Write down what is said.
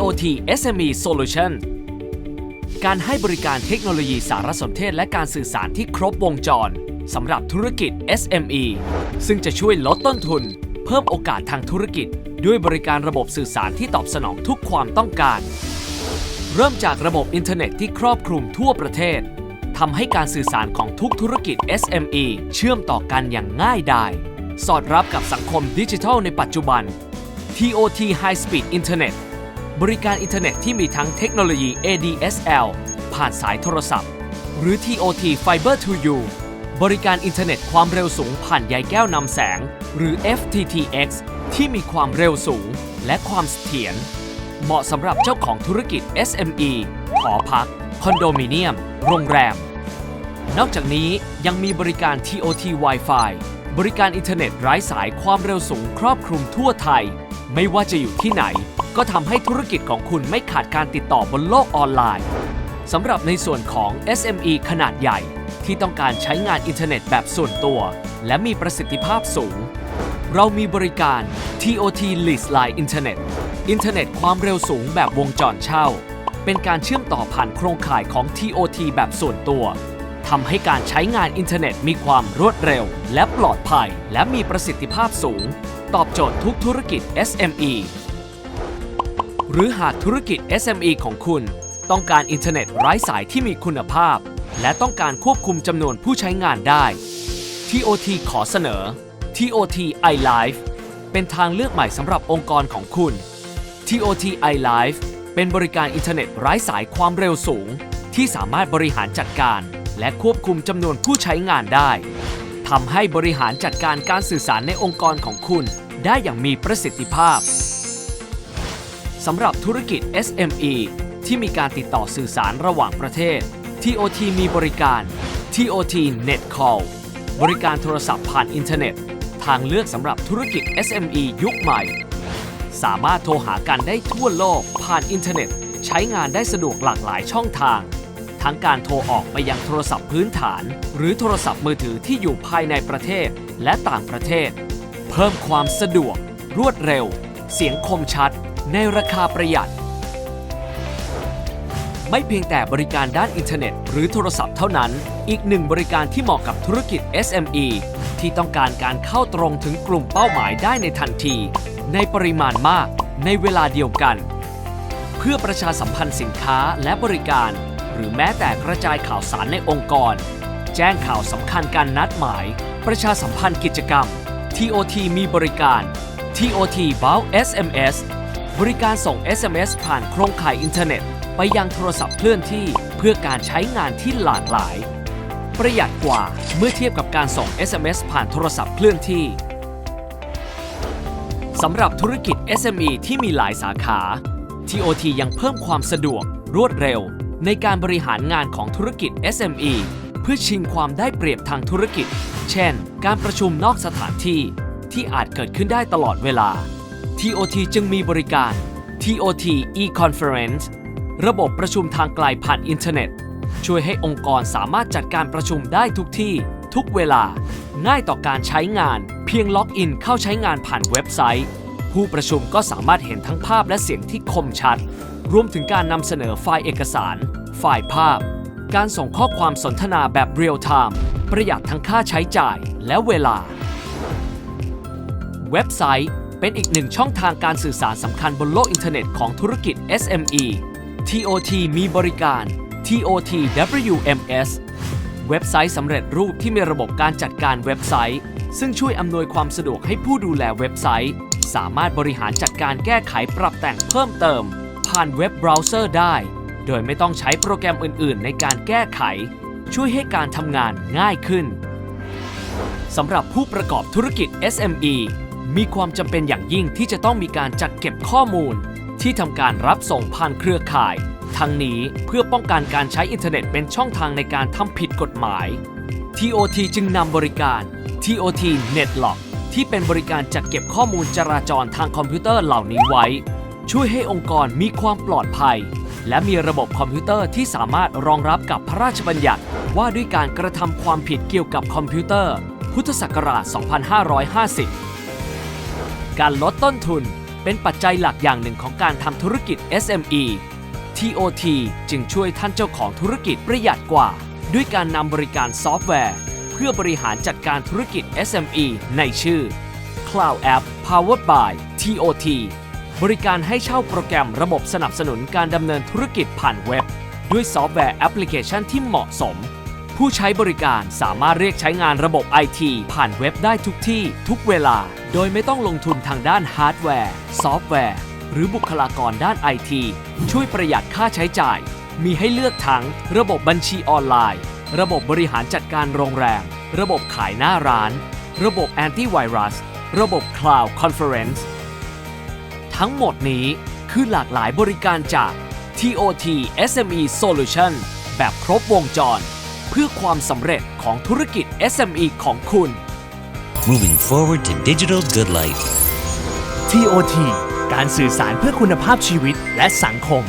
TOT SME Solution การให้บริการเทคโนโลยีสารสนเทศและการสื่อสารที่ครบวงจรสำหรับธุรกิจ SME ซึ่งจะช่วยลดต้นทุน เพิ่มโอกาสทางธุรกิจ ด้วยบริการระบบสื่อสารที่ตอบสนองทุกความต้องการ เริ่มจากระบบอินเทอร์เน็ตที่ครอบคลุมทั่วประเทศทำให้การสื่อสารของทุกธุรกิจ SME เชื่อมต่อกันอย่างง่ายดาย สอดรับกับสังคมดิจิทัลในปัจจุบัน TOT High Speed Internet บริการอินเทอร์เน็ตที่มีทั้งเทคโนโลยี ADSL ผ่านสายโทรศัพท์ หรือ TOT Fiber to You บริการอินเทอร์เน็ตความเร็วสูงผ่านใยแก้วนำแสง หรือ FTTX ที่มีความเร็วสูงและความเสถียรเหมาะสำหรับเจ้าของธุรกิจ SME หอพัก คอนโดมิเนียม โรงแรม นอกจากนี้ยังมีบริการ TOT Wi-Fi บริการอินเทอร์เน็ตไร้สายความเร็วสูงครอบคลุมทั่วไทย ไม่ว่าจะอยู่ที่ไหน ก็ทำให้ธุรกิจของคุณไม่ขาดการติดต่อบนโลกออนไลน์สำหรับในส่วนของ SME ขนาดใหญ่ ที่ต้องการใช้งานอินเทอร์เน็ตแบบส่วนตัว และมีประสิทธิภาพสูง เรามีบริการ TOT Lease Line Internet อินเทอร์เน็ตความเร็วสูงแบบวงจรเช่า เป็นการเชื่อมต่อผ่านโครงข่ายของ TOT แบบส่วนตัวทำให้การใช้งานอินเทอร์เน็ตมีความรวดเร็ว และปลอดภัย และมีประสิทธิภาพสูง ตอบโจทย์ทุกธุรกิจ SME หรือหากธุรกิจ SME ของคุณ ต้องการอินเทอร์เน็ตไร้สายที่มีคุณภาพ และต้องการควบคุมจำนวนผู้ใช้งานได้ TOT ขอเสนอ TOT iLife เป็นทางเลือกใหม่สำหรับองค์กรของคุณ TOT iLife เป็นบริการอินเทอร์เน็ตไร้สายความเร็วสูง ที่สามารถบริหารจัดการ และควบคุมจำนวนผู้ใช้งานได้ ทำให้บริหารจัดการการสื่อสารในองค์กรของคุณ ได้อย่างมีประสิทธิภาพสำหรับธุรกิจ SME ที่มีการติดต่อสื่อสารระหว่างประเทศ TOT มีบริการ TOT Net Call บริการโทรศัพท์ผ่านอินเทอร์เน็ต ทางเลือกสำหรับธุรกิจ SME ยุคใหม่ สามารถโทรหากันได้ทั่วโลกผ่านอินเทอร์เน็ต ใช้งานได้สะดวกหลากหลายช่องทาง ทั้งการโทรออกไปยังโทรศัพท์พื้นฐาน หรือโทรศัพท์มือถือที่อยู่ภายในประเทศและต่างประเทศ เพิ่มความสะดวก รวดเร็ว เสียงคมชัด ในราคาประหยัด ไม่เพียงแต่บริการด้านอินเทอร์เน็ต หรือโทรศัพท์เท่านั้น อีกหนึ่งบริการที่เหมาะกับธุรกิจ SME ที่ต้องการการเข้าตรงถึงกลุ่มเป้าหมายได้ในทันที ในปริมาณมากในเวลาเดียวกัน เพื่อประชาสัมพันธ์สินค้าและบริการ รือแม้แต่กระจายข่าวสารในองค์กร แจ้งข่าวสำคัญการนัดหมาย ประชาสัมพันธ์กิจกรรม TOT มีบริการ TOT b o u SMS บริการส่ง SMS ผ่านโครงข่ายอินเทอร์เน็ต ไปยังโทรศัพท์เคลื่อนที่เพื่อการใช้งานที่หลากหลาย ประหยัดกว่าเมื่อเทียบกับการส่ง SMS ผ่านโทรศัพท์เคลื่อนที่สำหรับธุรกิจ SME ที่มีหลายสาขา TOT ยังเพิ่มความสะดวก รวดเร็ว ในการบริหารงานของธุรกิจ SME เพื่อชิงความได้เปรียบทางธุรกิจ เช่น การประชุมนอกสถานที่ที่อาจเกิดขึ้นได้ตลอดเวลา TOT จึงมีบริการ TOT e-conference ระบบประชุมทางไกลผ่านอินเทอร์เน็ต ช่วยให้องค์กรสามารถจัดการประชุมได้ทุกที่ ทุกเวลา ง่ายต่อการใช้งาน เพียงล็อกอินเข้าใช้งานผ่านเว็บไซต์ ผู้ประชุมก็สามารถเห็นทั้งภาพและเสียงที่คมชัด รวมถึงการนำเสนอไฟล์เอกสาร ไฟล์ภาพ การส่งข้อความสนทนาแบบเรียลไทม์ประหยัดทั้งค่าใช้จ่ายและเวลา เว็บไซต์เป็นอีกหนึ่งช่องทางการสื่อสารสำคัญบนโลกอินเทอร์เน็ตของธุรกิจ SME TOT มีบริการ TOT WMS เว็บไซต์สำเร็จรูปที่มีระบบการจัดการเว็บไซต์ ซึ่งช่วยอำนวยความสะดวกให้ผู้ดูแลเว็บไซต์ สามารถบริหารจัดการแก้ไขปรับแต่งเพิ่มเติม ผ่านเว็บเบราว์เซอร์ได้ โดยไม่ต้องใช้โปรแกรมอื่น ๆ ในการแก้ไข ช่วยให้การทำงานง่ายขึ้นสำหรับผู้ประกอบธุรกิจ SME มีความจำเป็นอย่างยิ่งที่จะต้องมีการจัดเก็บข้อมูล ที่ทำการรับส่งผ่านเครือข่าย ทั้งนี้เพื่อป้องกันการใช้อินเทอร์เน็ตเป็นช่องทางในการทำผิดกฎหมาย TOT จึงนำบริการ TOT NetLock ที่เป็นบริการจัดเก็บข้อมูลจราจรทางคอมพิวเตอร์เหล่านี้ไว้ ช่วยให้องค์กรมีความปลอดภัย และมีระบบคอมพิวเตอร์ที่สามารถรองรับกับพระราชบัญญัติว่าด้วยการกระทำความผิดเกี่ยวกับคอมพิวเตอร์ พุทธศักราช 2550 การลดต้นทุนเป็นปัจจัยหลักอย่างหนึ่งของการทำธุรกิจ SME TOT จึงช่วยท่านเจ้าของธุรกิจประหยัดกว่า ด้วยการนำบริการซอฟต์แวร์ เพื่อบริหารจัดการธุรกิจ SME ในชื่อ Cloud App Powered by TOT บริการให้เช่าโปรแกรมระบบสนับสนุนการดำเนินธุรกิจผ่านเว็บ ด้วยซอฟต์แวร์แอปพลิเคชันที่เหมาะสม ผู้ใช้บริการสามารถเรียกใช้งานระบบ IT ผ่านเว็บได้ทุกที่ ทุกเวลา โดยไม่ต้องลงทุนทางด้านฮาร์ดแวร์ ซอฟต์แวร์ หรือบุคลากรด้าน IT ช่วยประหยัดค่าใช้จ่าย มีให้เลือกทั้งระบบบัญชีออนไลน์ ระบบบริหารจัดการโรงแรม ระบบขายหน้าร้าน ระบบแอนตี้ไวรัส ระบบ Cloud Conference ทั้งหมดนี้คือหลากหลายบริการจาก TOT SME Solution แบบครบวงจร เพื่อความสำเร็จของธุรกิจ SME ของคุณ Moving forward to digital good life. TOT การสื่อสารเพื่อคุณภาพชีวิตและสังคม